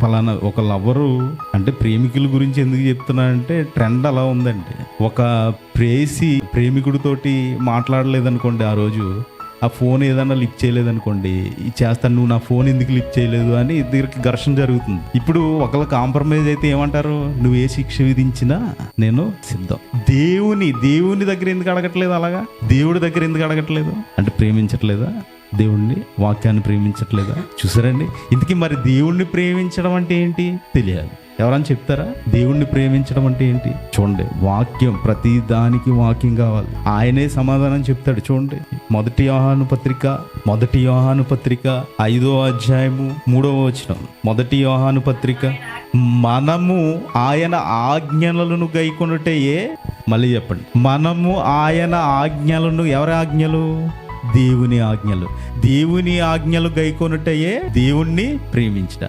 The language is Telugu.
ఫలానా ఒక లవరు అంటే ప్రేమికుల గురించి ఎందుకు చెప్తున్నానంటే ట్రెండ్ అలా ఉందండి. ఒక ప్రేసి ప్రేమికుడితోటి మాట్లాడలేదనుకోండి ఆ రోజు ఆ ఫోన్ ఏదైనా లిఫ్ట్ చేయలేదనుకోండి చేస్తాను నువ్వు నా ఫోన్ ఎందుకు లిఫ్ట్ చేయలేదు అని ఇద్దరికి ఘర్షణ జరుగుతుంది. ఇప్పుడు ఒకళ్ళు కాంప్రమైజ్ అయితే ఏమంటారు? నువ్వు ఏ శిక్ష విధించినా నేను సిద్ధం. దేవుని దేవుని దగ్గర ఎందుకు అడగట్లేదు అలాగా? దేవుడి దగ్గర ఎందుకు అడగట్లేదు? అంటే ప్రేమించట్లేదా? దేవుణ్ణి వాక్యాన్ని ప్రేమించట్లేదా? చూసారండి? ఇంతకీ మరి దేవుణ్ణి ప్రేమించడం అంటే ఏంటి? తెలియాలి. ఎవరైనా చెప్తారా? దేవుణ్ణి ప్రేమించడం అంటే ఏంటి? చూడండి వాక్యం ప్రతి దానికి వాక్యం కావాలి. ఆయనే సమాధానం చెప్తాడు. చూడండి మొదటి యోహాను పత్రిక మొదటి యోహాను పత్రిక ఐదో అధ్యాయము మూడవ వచనం. మొదటి యోహాను పత్రిక మనము ఆయన ఆజ్ఞలను గైకొనుటయే. మళ్ళీ చెప్పండి మనము ఆయన ఆజ్ఞలను ఎవరి ఆజ్ఞలు? దేవుని ఆజ్ఞలు. దేవుని ఆజ్ఞలు గైకొనుటయే దేవుణ్ణి ప్రేమించట.